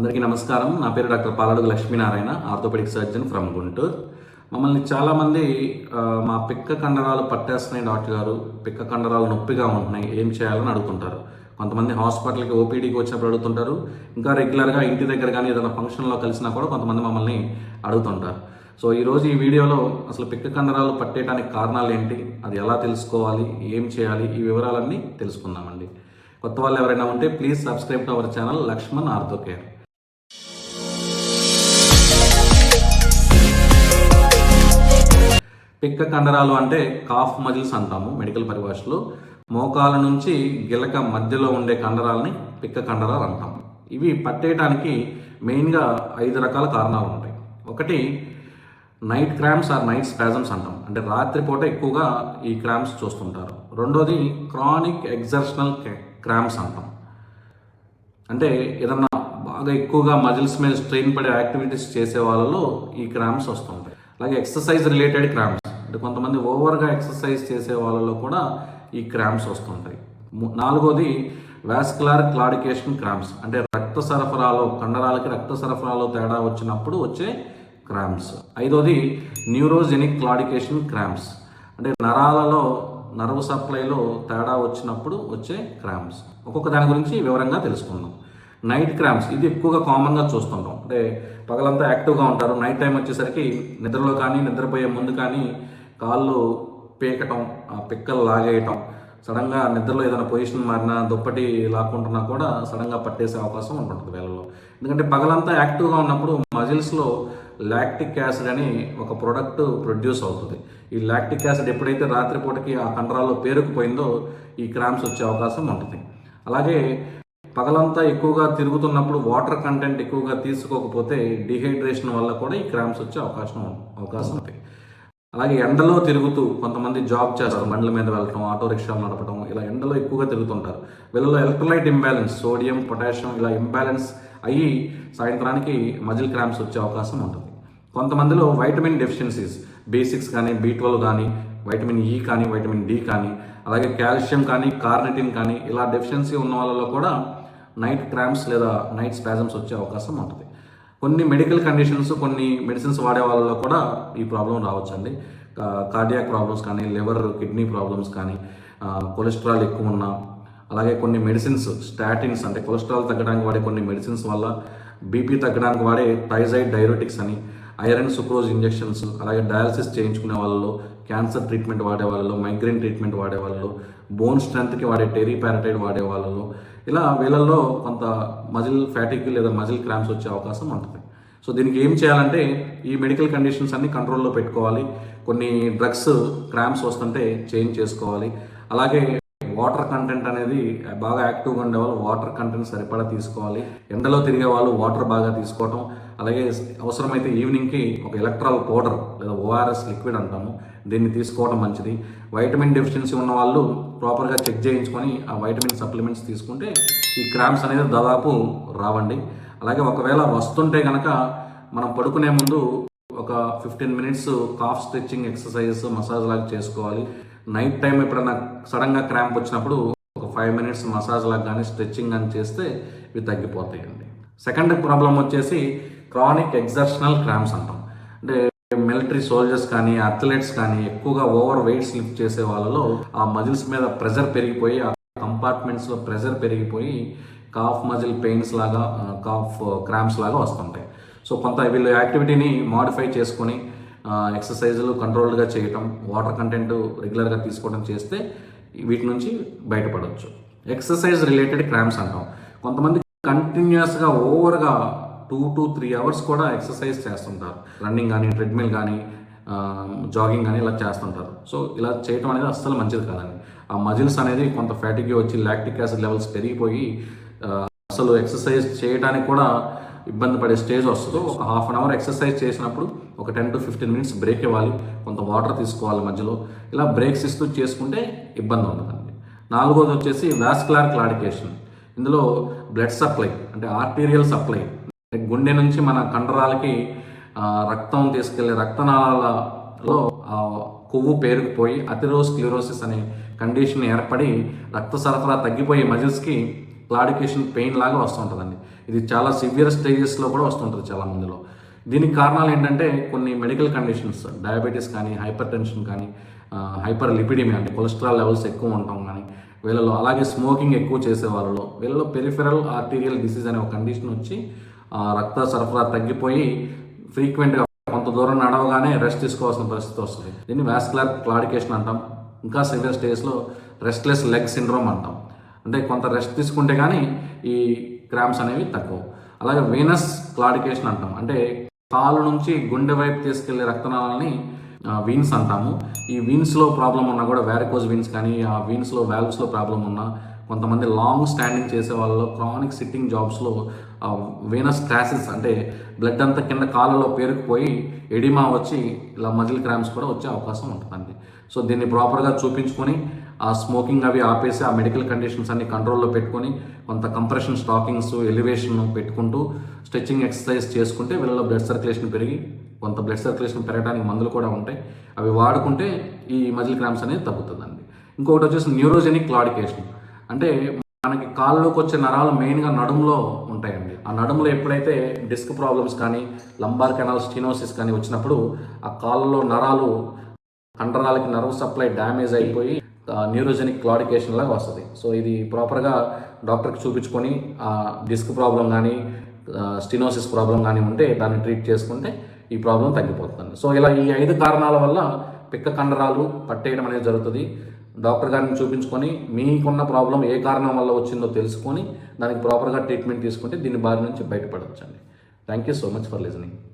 అందరికీ నమస్కారం. నా పేరు doctor Paladugu Lakshminarayana orthopaedic surgeon from Guntur. మమ్మల్ని చాలామంది మా పిక్క కండరాలు పట్టేస్తున్నాయి డాక్టర్ గారు. పిక్క కండరాలు నొప్పిగా ఉంటున్నాయి. ఏం చేయాలని అడుగుతుంటారు. కొంతమంది హాస్పిటల్కి ఓపీడీకి వచ్చినప్పుడు అడుగుతుంటారు. ఇంకా రెగ్యులర్గా ఇంటి దగ్గర కానీ ఏదైనా ఫంక్షన్లో కలిసినా కూడా కొంతమంది మమ్మల్ని అడుగుతుంటారు. సో ఈరోజు ఈ వీడియోలో అసలు పిక్క కండరాలు పట్టేయడానికి కారణాలు ఏంటి? అది ఎలా తెలుసుకోవాలి? ఏం చేయాలి? ఈ వివరాలన్నీ తెలుసుకుందామండి. కొత్త వాళ్ళు ఎవరైనా ఉంటే please subscribe to our channel Lakshman ortho care పిక్క కండరాలు అంటే కాఫ్ మజిల్స్ అంటాము మెడికల్ పరిభాషలో. మోకాల నుంచి గిలక మధ్యలో ఉండే కండరాలని పిక్క కండరాలు అంటాము. ఇవి పట్టేయడానికి మెయిన్గా ఐదు రకాల కారణాలు ఉంటాయి. ఒకటి night cramps or night spasms అంటాం. అంటే రాత్రిపూట ఎక్కువగా ఈ క్రామ్స్ చూస్తుంటారు. రెండోది క్రానిక్ ఎగ్జర్షనల్ క్రామ్స్ అంటాం. అంటే ఏదన్నా బాగా ఎక్కువగా మజిల్స్ మీద స్ట్రెయిన్ పడే యాక్టివిటీస్ చేసే వాళ్ళలో ఈ క్రామ్స్ వస్తుంటాయి. అలాగే ఎక్సర్సైజ్ రిలేటెడ్ క్రామ్స్ అంటే కొంతమంది ఓవర్గా ఎక్సర్సైజ్ చేసే వాళ్ళలో కూడా ఈ క్రామ్స్ వస్తుంటాయి. నాలుగోది వాస్కులార్ క్లాడికేషన్ క్రామ్స్ అంటే రక్త సరఫరాలో కండరాలకి రక్త సరఫరాలో తేడా వచ్చినప్పుడు వచ్చే క్రామ్స్ ఐదోది న్యూరోజెనిక్ క్లాడికేషన్ క్రామ్స్ అంటే నరాలలో నర్వ్ సప్లైలో తేడా వచ్చినప్పుడు వచ్చే క్రామ్స్ ఒక్కొక్క దాని గురించి వివరంగా తెలుసుకుందాం. నైట్ క్రామ్స్ ఇది ఎక్కువగా కామన్గా చూస్తుంటాం. అంటే పగలంతా యాక్టివ్గా ఉంటారు. నైట్ టైం వచ్చేసరికి నిద్రలో కానీ నిద్రపోయే ముందు కానీ కాళ్ళు పీకటం ఆ పిక్కలు లాగేయటం. సడన్గా నిద్రలో ఏదైనా పొజిషన్ మారినా దుప్పటి లాక్కుంటున్నా కూడా సడన్గా పట్టేసే అవకాశం ఉంటుంటుంది వేళలో ఎందుకంటే పగలంతా యాక్టివ్గా ఉన్నప్పుడు మజిల్స్లో లాక్టిక్ యాసిడ్ అని ఒక ప్రోడక్ట్ ప్రొడ్యూస్ అవుతుంది. ఈ లాక్టిక్ యాసిడ్ ఎప్పుడైతే రాత్రిపూటకి ఆ కండరాల్లో పేరుకుపోయిందో ఈ క్రామ్స్ వచ్చే అవకాశం ఉంటుంది. అలాగే పగలంతా ఎక్కువగా తిరుగుతున్నప్పుడు వాటర్ కంటెంట్ ఎక్కువగా తీసుకోకపోతే డిహైడ్రేషన్ వల్ల కూడా ఈ క్రామ్స్ వచ్చే అవకాశం అవకాశం ఉంటాయి. అలాగే ఎండలో తిరుగుతూ కొంతమంది జాబ్ చేస్తారు బండ్ల మీద వెళ్ళటం ఆటో రిక్షాలు నడపడం ఇలా ఎండలో ఎక్కువగా తిరుగుతుంటారు. వీళ్ళలో ఎలక్ట్రోలైట్ ఇంబ్యాలెన్స్ సోడియం పొటాషియం ఇలా ఇంబ్యాలెన్స్ అయ్యి సాయంత్రానికి మజిల్ క్రామ్స్ వచ్చే అవకాశం ఉంటుంది. కొంతమందిలో వైటమిన్ డెఫిషియన్సీస్ బేసిక్స్ కానీ బీ ట్వెల్వ్ కానీ వైటమిన్ ఈ కానీ వైటమిన్ డి కానీ అలాగే కాల్షియం కానీ కార్నిటిన్ కానీ ఇలా డెఫిషియన్సీ ఉన్న వాళ్ళలో కూడా నైట్ క్రామ్స్ లేదా నైట్ స్పాజమ్స్ వచ్చే అవకాశం ఉంటుంది. కొన్ని మెడికల్ కండిషన్స్ కొన్ని మెడిసిన్స్ వాడే వాళ్ళలో కూడా ఈ ప్రాబ్లం రావచ్చండి. కార్డియాక్ ప్రాబ్లమ్స్ కానీ లివర్ కిడ్నీ ప్రాబ్లమ్స్ కానీ కొలెస్ట్రాల్ ఎక్కువ ఉన్న అలాగే కొన్ని మెడిసిన్స్ స్టాటిన్స్ అంటే కొలెస్ట్రాల్ తగ్గడానికి వాడే కొన్ని మెడిసిన్స్ వల్ల బీపీ తగ్గడానికి వాడే థైజైడ్ డైరోటిక్స్ అని ఐరన్ సుక్రోజ్ ఇంజెక్షన్స్ అలాగే డయాలసిస్ చేయించుకునే వాళ్ళలో క్యాన్సర్ ట్రీట్మెంట్ వాడే వాళ్ళలో మైగ్రేన్ ట్రీట్మెంట్ వాడే వాళ్ళలో బోన్ స్ట్రెంత్కి వాడే టెరీ పారటైడ్ వాడే వాళ్ళలో ఇలా వీళ్ళల్లో కొంత మజిల్ ఫ్యాటిక్ లేదా మజిల్ క్రామ్స్ వచ్చే అవకాశం ఉంటుంది. సో దీనికి ఏం చేయాలంటే ఈ మెడికల్ కండిషన్స్ అన్ని కంట్రోల్లో పెట్టుకోవాలి. కొన్ని డ్రగ్స్ క్రామ్స్ వస్తుంటే చేంజ్ చేసుకోవాలి. అలాగే వాటర్ కంటెంట్ అనేది బాగా యాక్టివ్గా ఉండే వాళ్ళు వాటర్ కంటెంట్ సరిపడా తీసుకోవాలి. ఎండలో తిరిగే వాళ్ళు వాటర్ బాగా తీసుకోవటం. అలాగే అవసరమైతే ఈవినింగ్కి ఒక ఎలక్ట్రాల్ పౌడర్ లేదా ఓఆర్ఎస్ లిక్విడ్ అంటాము. దీన్ని తీసుకోవడం మంచిది. వైటమిన్ డెఫిషియన్సీ ఉన్న వాళ్ళు ప్రాపర్గా చెక్ చేయించుకొని ఆ వైటమిన్ సప్లిమెంట్స్ తీసుకుంటే ఈ క్రామ్స్ అనేది దాదాపు రావండి. అలాగే ఒకవేళ వస్తుంటే కనుక మనం పడుకునే ముందు ఒక fifteen minutes calf stretching exercises massage లాగా చేసుకోవాలి. నైట్ టైం ఎప్పుడైనా సడన్గా క్రాంప్ వచ్చినప్పుడు ఒక ఫైవ్ మినిట్స్ మసాజ్ లాగా కానీ స్ట్రెచ్చింగ్ కానీ చేస్తే ఇవి తగ్గిపోతాయండి. సెకండ్ ప్రాబ్లం వచ్చేసి క్రానిక్ ఎగ్జర్షనల్ క్రామ్స్ అంటాం. అంటే మిలిటరీ సోల్జర్స్ కానీ అథ్లెట్స్ కానీ ఎక్కువగా ఓవర్ వెయిట్స్ లిఫ్ట్ చేసే వాళ్ళలో ఆ మజిల్స్ మీద ప్రెజర్ పెరిగిపోయి ఆ కంపార్ట్మెంట్స్లో ప్రెజర్ పెరిగిపోయి కాఫ్ మజిల్ పెయిన్స్ లాగా కాఫ్ క్రామ్స్ లాగా వస్తుంటాయి. సో కొంత వీళ్ళు యాక్టివిటీని మాడిఫై చేసుకొని ఎక్సర్సైజులు కంట్రోల్డ్గా చేయటం వాటర్ కంటెంట్ రెగ్యులర్గా తీసుకోవడం చేస్తే వీటి నుంచి బయటపడవచ్చు ఎక్సర్సైజ్ రిలేటెడ్ క్రామ్స్ అంటాం. కొంతమంది కంటిన్యూస్గా ఓవర్గా టూ టు త్రీ అవర్స్ కూడా ఎక్సర్సైజ్ చేస్తుంటారు. రన్నింగ్ కానీ ట్రెడ్మిల్ కానీ జాగింగ్ కానీ ఇలా చేస్తుంటారు. సో ఇలా చేయటం అనేది అస్సలు మంచిది కాదండి. ఆ మజిల్స్ అనేది కొంత ఫ్యాటిక్ వచ్చి లాక్టిక్ యాసిడ్ లెవెల్స్ పెరిగిపోయి అసలు ఎక్సర్సైజ్ చేయడానికి కూడా ఇబ్బంది పడే స్టేజ్ వస్తుంది. ఒక హాఫ్ అన్ అవర్ ఎక్సర్సైజ్ చేసినప్పుడు ఒక ten to fifteen minutes break ఇవ్వాలి. కొంత వాటర్ తీసుకోవాలి మధ్యలో. ఇలా బ్రేక్స్ ఇస్తూ చేసుకుంటే ఇబ్బంది ఉండదండి. నాలుగోది వచ్చేసి వాస్కులార్ క్లాడికేషన్. ఇందులో బ్లడ్ సప్లై అంటే ఆర్టీరియల్ సప్లై. గుండె నుంచి మన కండరాలకి రక్తం తీసుకెళ్ళే రక్తనాళాలలో కొవ్వు పేరుకుపోయి అథెరోస్క్లిరోసిస్ అనే కండిషన్ ఏర్పడి రక్త సరఫరా తగ్గిపోయి మజిల్స్కి క్లాడికేషన్ పెయిన్ లాగా వస్తుంటుందండి. ఇది చాలా సివియర్ స్టేజెస్లో కూడా వస్తుంటుంది చాలా మందిలో. దీనికి కారణాలు ఏంటంటే కొన్ని మెడికల్ కండిషన్స్ డయాబెటీస్ కానీ హైపర్ టెన్షన్ కానీ హైపర్ లిపిడిమి అంటే కొలెస్ట్రాల్ లెవెల్స్ ఎక్కువ ఉండటం కానీ వీళ్ళలో అలాగే స్మోకింగ్ ఎక్కువ చేసే వాళ్ళలో వీళ్ళలో పెరిఫెరల్ ఆర్టీరియల్ డిసీజ్ అనే ఒక కండిషన్ వచ్చి రక్త సరఫరా తగ్గిపోయి ఫ్రీక్వెంట్గా కొంత దూరం నడవగానే రెస్ట్ తీసుకోవాల్సిన పరిస్థితి వస్తుంది. దీన్ని వాస్కులర్ క్లాడికేషన్ అంటాం. ఇంకా సివియర్ స్టేజ్లో రెస్ట్లెస్ లెగ్ సిండ్రోమ్ అంటాం. అంటే కొంత రెస్ట్ తీసుకుంటే కానీ ఈ క్రామ్స్ అనేవి తక్కువ. అలాగే వీనస్ క్లాడికేషన్ అంటాం. అంటే కాలు నుంచి గుండె వైపు తీసుకెళ్ళే రక్తనాళాలని వీన్స్ అంటాము. ఈ వీన్స్లో ప్రాబ్లం ఉన్నా కూడా వ్యారికోజ్ వీన్స్ కానీ ఆ వీన్స్లో వాల్వ్స్లో ప్రాబ్లం ఉన్నా కొంతమంది లాంగ్ స్టాండింగ్ చేసే వాళ్ళలో క్రానిక్ సిట్టింగ్ జాబ్స్లో వీనస్ స్టాసిస్ అంటే బ్లడ్ అంతా కింద కాళ్ళలో పేరుకుపోయి ఎడిమా వచ్చి ఇలా మజిల్ క్రామ్స్ కూడా వచ్చే అవకాశం ఉంటుందండి. సో దీన్ని ప్రాపర్గా చూపించుకొని ఆ స్మోకింగ్ అవి ఆపేసి ఆ మెడికల్ కండిషన్స్ అన్ని కంట్రోల్లో పెట్టుకొని కొంత కంప్రెషన్ స్టాకింగ్స్ ఎలివేషన్ పెట్టుకుంటూ స్ట్రెచ్చింగ్ ఎక్సర్సైజ్ చేసుకుంటే వీళ్ళలో బ్లడ్ సర్క్యులేషన్ పెరిగి కొంత బ్లడ్ సర్క్యులేషన్ పెరగడానికి మందులు కూడా ఉంటాయి. అవి వాడుకుంటే ఈ మజిల్ క్రామ్స్ అనేది తగ్గుతుందండి. ఇంకొకటి వచ్చేసి న్యూరోజెనిక్ క్లాడికేషన్ అంటే మనకి కాళ్ళలోకి వచ్చే నరాలు మెయిన్గా నడుములో ఉంటాయండి. ఆ నడుములో ఎప్పుడైతే డిస్క్ ప్రాబ్లమ్స్ కానీ లంబార్ కెనాల్ స్టీనోసిస్ కానీ వచ్చినప్పుడు ఆ కాళ్ళలో నరాలు కండరాలకి నర్వ్ సప్లై డ్యామేజ్ అయిపోయి న్యూరోజెనిక్ క్లాడికేషన్ లాగా వస్తుంది. సో ఇది ప్రాపర్గా డాక్టర్కి చూపించుకొని ఆ డిస్క్ ప్రాబ్లం కానీ స్టినోసిస్ ప్రాబ్లం కానీ ఉంటే దాన్ని ట్రీట్ చేసుకుంటే ఈ ప్రాబ్లం తగ్గిపోతుంది సో ఇలా ఈ ఐదు కారణాల వల్ల పిక్క కండరాలు పట్టేయడం అనేది జరుగుతుంది. డాక్టర్ గారిని చూపించుకొని మీకున్న ప్రాబ్లం ఏ కారణం వల్ల వచ్చిందో తెలుసుకొని దానికి ప్రాపర్గా ట్రీట్మెంట్ తీసుకుంటే దీని బారి నుంచి బయటపడవచ్చండి. Thank you so much for listening